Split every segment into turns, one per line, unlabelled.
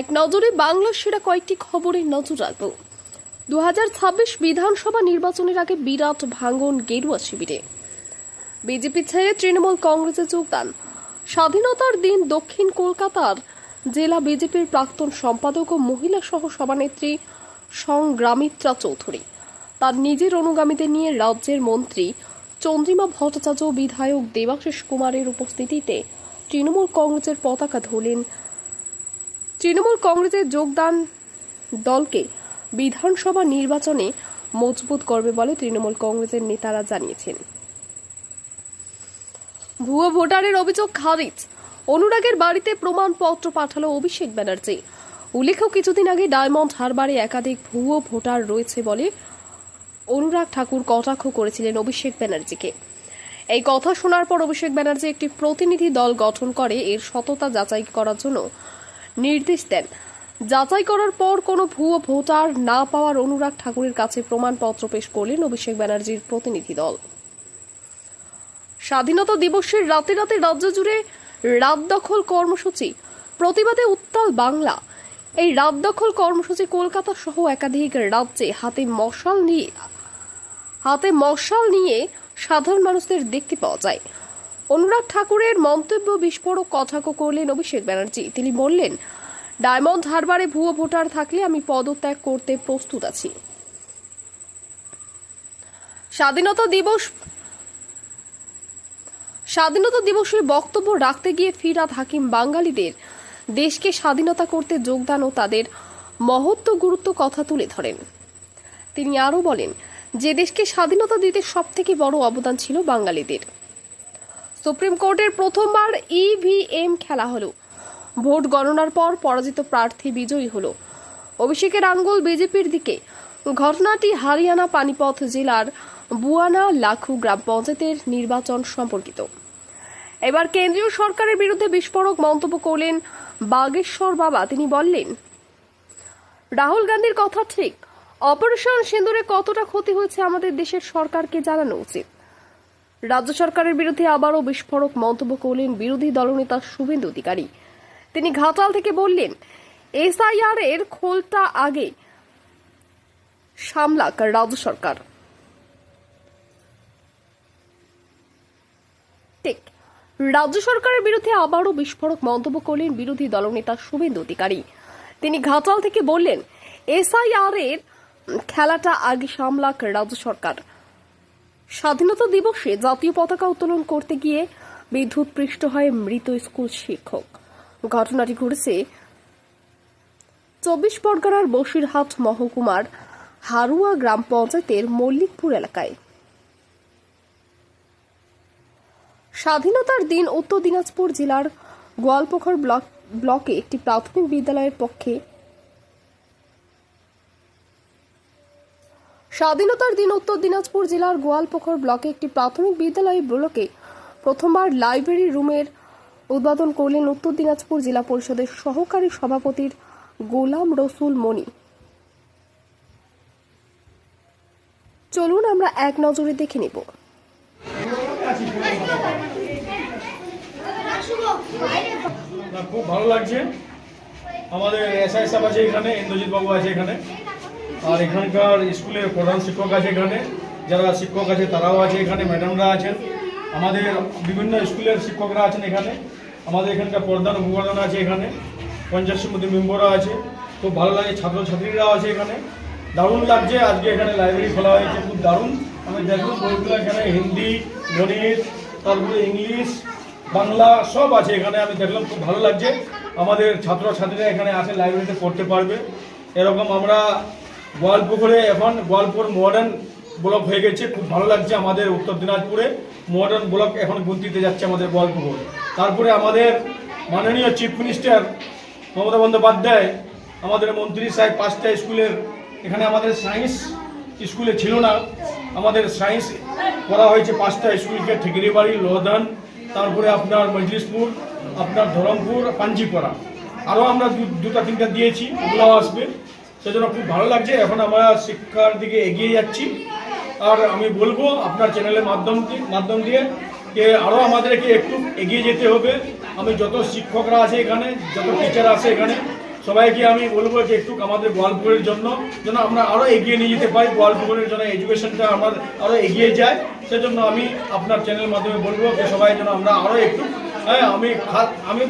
এক নজরে বাংলার সেরা কয়েকটি খবরে নজর রাখব। দু বিধানসভা নির্বাচনের আগে বিরাট ভাঙন গেরুয়া শিবিরে। বিজেপি ছেড়ে তৃণমূল কংগ্রেসে যোগদান স্বাধীনতার দিন দক্ষিণ কলকাতার জেলা বিজেপির প্রাক্তন সম্পাদক ও মহিলা সহ সভানেত্রী সংগ্রামিত্রা চৌধুরী। তার নিজের অনুগামীদের নিয়ে রাজ্যের মন্ত্রী চন্দ্রিমা ভট্টাচার্য বিধায়ক দেবাশিস কুমারের উপস্থিতিতে তৃণমূল কংগ্রেসের পতাকা ধরলেন তৃণমূল কংগ্রেসের যোগদান দলকে বিধানসভা নির্বাচনে মজবুত করবে বলে তৃণমূল কংগ্রেসের নেতারা জানিয়েছেন। ভুয়ো ভোটারের অভিযোগ খারিজ। অনুরাগের বাড়িতে প্রমাণপত্র পাঠালো অভিষেক ব্যানার্জি। উল্লেখ্য, কিছুদিন আগে ডায়মন্ড হারবারে একাধিক ভুয়ো ভোটার রয়েছে বলে অনুরাগ ঠাকুর কটাক্ষ করেছিলেন অভিষেক ব্যানার্জিকে। এই কথা শোনার পর অভিষেক ব্যানার্জি একটি প্রতিনিধি দল গঠন করে এর সততা যাচাই করার জন্য নির্দেশ দেন। যাচাই করার পর কোনো ভুয়ো ভোটার না পাওয়ার অনুরাগ ঠাকুরের কাছে প্রমাণপত্র পেশ করলেন অভিষেক ব্যানার্জির প্রতিনিধি দল। স্বাধীনতা দিবসের রাতে রাতে রাজ্য জুড়ে রাত দখল কর্মসূচি। প্রতিবাদে উত্তাল বাংলা। এই রাত দখল কর্মসূচি কলকাতা সহ একাধিক রাজ্যে হাতে মশাল নিয়ে হাতে মশাল নিয়ে সাধারণ মানুষদের দেখতে পাওয়া যায়। অনুরাগ ঠাকুরের মন্তব্য বিস্ফোরক কটাক্ষ করলেন অভিষেক ব্যানার্জি। তিনি বললেন, ডায়মন্ড হারবারে ভুয়ো ভোটার থাকলে আমি পদত্যাগ করতে প্রস্তুত আছি। স্বাধীনতা দিবস, স্বাধীনতা দিবসে বক্তব্য রাখতে গিয়ে ফিরাদ হাকিম বাঙালিদের দেশকে স্বাধীনতা করতে যোগদান ও তাদের মহত্ব গুরুত্ব কথা তুলে ধরেন। তিনি আরও বলেন, যে দেশকে স্বাধীনতা দিতে সবথেকে বড় অবদান ছিল বাঙালিদের। সুপ্রিম কোর্টের প্রথমবার ইভিএম খেলা হলো। ভোট গণনার পর পরাজিত প্রার্থী বিজয়ী হলো। অভিষেকের আঙ্গুল বিজেপির দিকে। ঘটনাটি হারিয়ানা পানিপথ জেলার বুয়ানা লাখু গ্রাম পঞ্চায়েতের নির্বাচন সম্পর্কিত। এবার কেন্দ্রীয় সরকারের বিরুদ্ধে বিস্ফোরক মন্তব্য করলেন বাগেশ্বর বাবা। তিনি বললেন, রাহুল গান্ধীর কথা ঠিক। অপারেশন সিন্দুরে কতটা ক্ষতি হয়েছে আমাদের দেশের সরকারকে জানানো উচিত। রাজ্য সরকারের বিরুদ্ধে আবারও বিস্ফোরক মন্তব্য করলেন বিরোধী দলনেতা শুভেন্দু অধিকারী। তিনি ঘাটাল থেকে বললেন, এসআইআর এর খোলটা আগে সামলাক রাজ্য সরকার। ঠিক, রাজ্য সরকারের বিরুদ্ধে আবারও বিস্ফোরক মন্তব্য করলেন বিরোধী দলনেতা শুভেন্দু অধিকারী। তিনি ঘাটাল থেকে বললেন, এসআইআর এর খেলাটা আগে সামলাক রাজ্য সরকার। স্বাধীনতা দিবসে জাতীয় পতাকা উত্তোলন করতে গিয়ে বিদ্যুৎ পৃষ্ঠ হয় মৃত স্কুল শিক্ষক। ঘটনাটি ঘটেছে চব্বিশ পরগনার বসিরহাট মহকুমার হারুয়া গ্রাম পঞ্চায়েতের মল্লিকপুর এলাকায়। স্বাধীনতার দিন উত্তর দিনাজপুর জেলার গোয়ালপোখর ব্লক ব্লকে একটি প্রাথমিক বিদ্যালয়ের পক্ষে স্বাধীনতার দিন উত্তর দিনাজপুর জেলার গোয়ালপোখর ব্লকে একটি প্রাথমিক বিদ্যালয় ব্লকে প্রথমবার লাইব্রেরি রুমের উদ্বোধন করলেন উত্তর দিনাজপুর জেলা পরিষদের সহকারী সভাপতির গোলাম রসুল মনি। চলুন আমরা এক নজরে দেখে নেব।
খুব ভালো লাগছে। আমাদের এসআই সাহেব আছে এখানে, ইন্দ্রজিৎ বাবু আছে এখানে। আর এখানকার স্কুলের প্রধান শিক্ষক আছে এখানে, যারা শিক্ষক আছে তারাও আছে এখানে, ম্যাডামরা আছেন। আমাদের বিভিন্ন স্কুলের শিক্ষকরা আছেন এখানে। আমাদের এখানকার প্রধান অভিভাবক আছে এখানে, পঞ্চায়েত সমিতি মেম্বাররা আছে। খুব ভালো লাগে, ছাত্রছাত্রীরাও আছে এখানে। দারুণ লাগছে, আজকে এখানে লাইব্রেরি খোলা হয়েছে, খুব দারুণ। আমি দেখলাম বইগুলো এখানে, হিন্দি, গণিত, তারপরে ইংলিশ, বাংলা সব আছে এখানে, আমি দেখলাম খুব ভালো লাগছে। আমাদের ছাত্রছাত্রীরা এখানে আসে, লাইব্রেরিতে পড়তে পারবে। এরকম আমরা গোয়ালপুকুরে এখন গোয়ালপুর মডার্ন ব্লক হয়ে গেছে। খুব ভালো লাগছে আমাদের উত্তর দিনাজপুরে। মডার্ন ব্লক এখন গুনতিতে যাচ্ছে আমাদের গোয়ালপুকুর তারপরে আমাদের মাননীয় চিফ মিনিস্টার মমতা বন্দ্যোপাধ্যায়, আমাদের মন্ত্রী সাহেব পাঁচটা স্কুলের, এখানে আমাদের সায়েন্স স্কুলে ছিল না। আমাদের সায়েন্স করা হয়েছে পাঁচটা স্কুলকে, ঠিকরিবাড়ি লোহদান তারপরে আপনার মজলিসপুর, আপনার ধরমপুর পাঞ্জিপাড়া আরও আমরা দুটা তিনটা দিয়েছি, ওগুলোও আসবে। সেজন্য খুব ভালো লাগছে। এখন আমরা শিক্ষার দিকে এগিয়ে যাচ্ছি। আর আমি বলব আপনার চ্যানেলের মাধ্যম মাধ্যম দিয়ে যে আরও আমাদেরকে একটু এগিয়ে যেতে হবে। আমি যত শিক্ষকরা আছে এখানে, যত টিচার আছে এখানে, সবাইকে আমি বলব যে একটু আমাদের গোয়ালপুরের জন্য, যেন আমরা আরও এগিয়ে নিয়ে যেতে পারি। গোয়ালপুরের জন্য এডুকেশনটা আমার আরও এগিয়ে যায়। সেজন্য আমি আপনার চ্যানেলের মাধ্যমে বলব যে সবাই যেন আমরা আরও একটু হ্যাঁ আমি আমি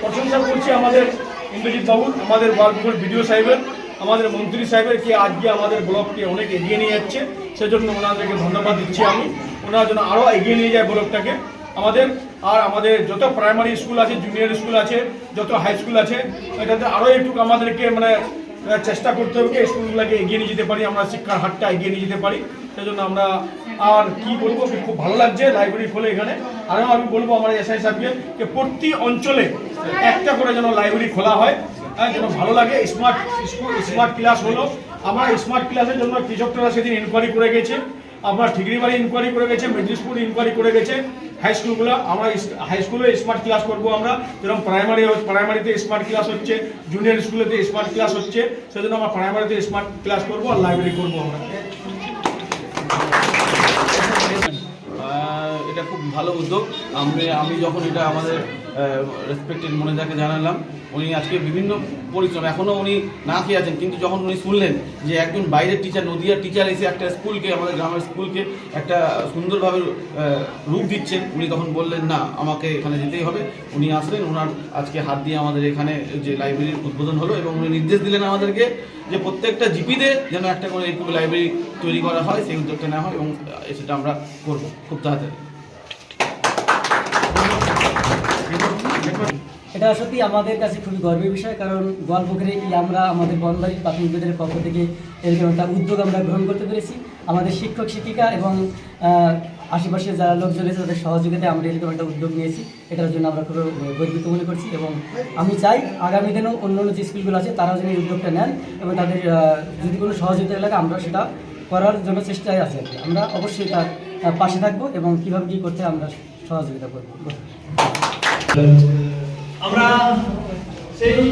প্রশংসা করছি আমাদের ইন্দ্রজিৎ বাবু, আমাদের গোয়ালপুর বিডিও সাহেবের। আমাদের মন্ত্রী সাহেবের কি আজকে আমাদের ব্লককে অনেক এগিয়ে নিয়ে যাচ্ছে, সেজন্য ওনাদেরকে ধন্যবাদ দিচ্ছি আমি। ওনারা যেন আরও এগিয়ে নিয়ে যায় ব্লকটাকে। আমাদের আর আমাদের যত প্রাইমারি স্কুল আছে, জুনিয়র স্কুল আছে, যত হাই স্কুল আছে, এটাতে আরও একটু আমাদেরকে মানে চেষ্টা করতে হবে স্কুলগুলোকে এগিয়ে নিয়ে যেতে পারি, আমরা শিক্ষার হারটা এগিয়ে নিয়ে যেতে পারি। সেজন্য আমরা আর কি বলব, খুব ভালো লাগছে লাইব্রেরি খোলে এখানে। আরও আমি বলব আমার এসআই সাহেবকে যে প্রতি অঞ্চলে একটা করে যেন লাইব্রেরি খোলা হ্যাঁ। যেন ভালো লাগে। স্মার্ট স্কুল স্মার্ট ক্লাস হলো। আমরা স্মার্ট ক্লাসের জন্য কৃষকরা সেদিন ইনকোয়ারি করে গেছে। আপনার ঠিকরিবাড়ি ইনকোয়ারি করে গেছে মেদিনীপুর ইনকোয়ারি করে গেছে। হাই স্কুলগুলো আমরা হাই স্কুলে স্মার্ট ক্লাস করব আমরা। যেরকম প্রাইমারি প্রাইমারিতে স্মার্ট ক্লাস হচ্ছে জুনিয়র স্কুলেতে স্মার্ট ক্লাস হচ্ছে। সেজন্য আমরা প্রাইমারিতে স্মার্ট ক্লাস করব আর লাইব্রেরি করব আমরা।
এটা খুব ভালো উদ্যোগ। আমি আমি যখন এটা আমাদের রেসপেক্টেড মনেজাকে জানালাম। উনি আজকে বিভিন্ন পরিশ্রম এখনও উনি না খেয়ে আছেন, কিন্তু যখন উনি শুনলেন যে একজন বাইরের টিচার নদিয়ার টিচার এসে একটা স্কুলকে, আমাদের গ্রামের স্কুলকে একটা সুন্দরভাবে রূপ দিচ্ছেন, উনি তখন বললেন, না, আমাকে এখানে যেতেই হবে। উনি আসলেন ওনার আজকে হাত দিয়ে আমাদের এখানে যে লাইব্রেরির উদ্বোধন হলো এবং উনি নির্দেশ দিলেন আমাদেরকে যে প্রত্যেকটা জিপিতে যেন একটা করে লাইব্রেরি তৈরি করা হয়, সেই উদ্যোগটা নেওয়া হয় এবং সেটা আমরা করব খুব তাড়াতাড়ি।
এটা সত্যি আমাদের কাছে খুবই গর্বের বিষয়, কারণ গোয়ালপুকুরে আমরা আমাদের বনবাড়ি প্রাথমিক বিদ্যালয়ের পক্ষ থেকে এরকম একটা উদ্যোগ আমরা গ্রহণ করতে পেরেছি। আমাদের শিক্ষক, শিক্ষিকা এবং আশেপাশে যারা লোকজন রয়েছে তাদের সহযোগিতায় আমরা এরকম একটা উদ্যোগ নিয়েছি। এটার জন্য আমরা খুব গর্বিত মনে করছি এবং আমি চাই আগামী দিনেও অন্য অন্য যে স্কুলগুলো আছে, তারাও যেন এই উদ্যোগটা নেন এবং তাদের যদি কোনো সহযোগিতা লাগে, আমরা সেটা করার জন্য চেষ্টায় আছি। আমরা অবশ্যই তার পাশে থাকব এবং কীভাবে কী করতে আমরা সহযোগিতা করব।
আমরা সেই